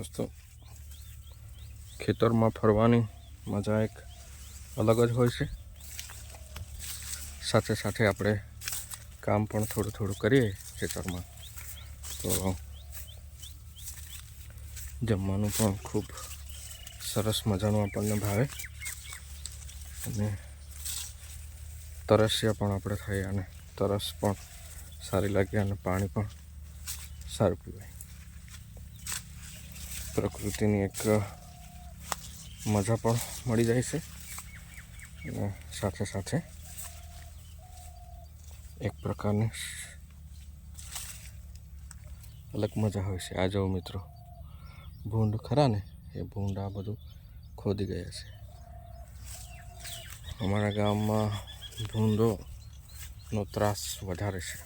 દોસ્તો, ખેતરમાં ફરવાની મજા એક અલગ જ હોય છે. સાથે સાથે આપણે કામ પણ થોડું થોડું કરીએ ખેતરમાં. તો જમવાનું પણ ખૂબ સરસ મજાનું આપણને ભાવે. અને તરસ્યા પણ આપણે થઈએ અને તરસ પણ સારી લાગે અને પાણી પણ સારું પીવાય. પ્રકૃતિની એક મજા પણ મળી જાય છે. અને સાથે સાથે એક પ્રકારની અલગ મજા હોય છે. આ જો મિત્રો, ભૂંડ ખરા ને? એ ભૂંડ આ બધું ખોદી ગયા છે. અમારા ગામમાં ભૂંડોનો ત્રાસ વધારે છે.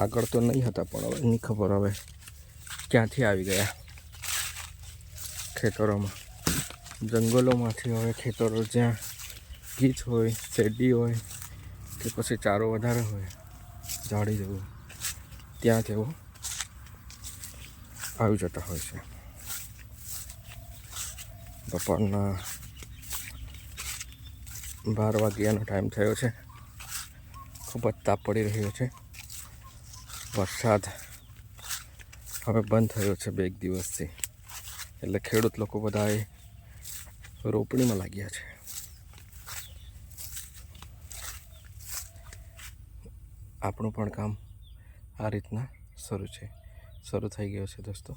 આગળ તો નહીં હતા, પણ હવે નહીં ખબર હવે ક્યાંથી આવી ગયા? ખેતરોમાં. જંગલોમાંથી હવે ખેતરો જ્યાં ગીચ હોય, શેરડી હોય, કે પછી ચારો વધારે હોય, ઝાડી જેવું, ત્યાં તેઓ આવી જતા હોય છે. બપોરના બાર વાગ્યાનો ટાઈમ થયો છે. ખૂબ જ તાપ પડી રહ્યો છે. વરસાદ હવે બંધ થયો છે બે એક દિવસથી. એટલે ખેડૂત લોકો બધા રોપણીમાં લાગ્યા છે. આપણું પણ કામ આ રીતના શરૂ છે. શરૂ થઈ ગયો છે દોસ્તો.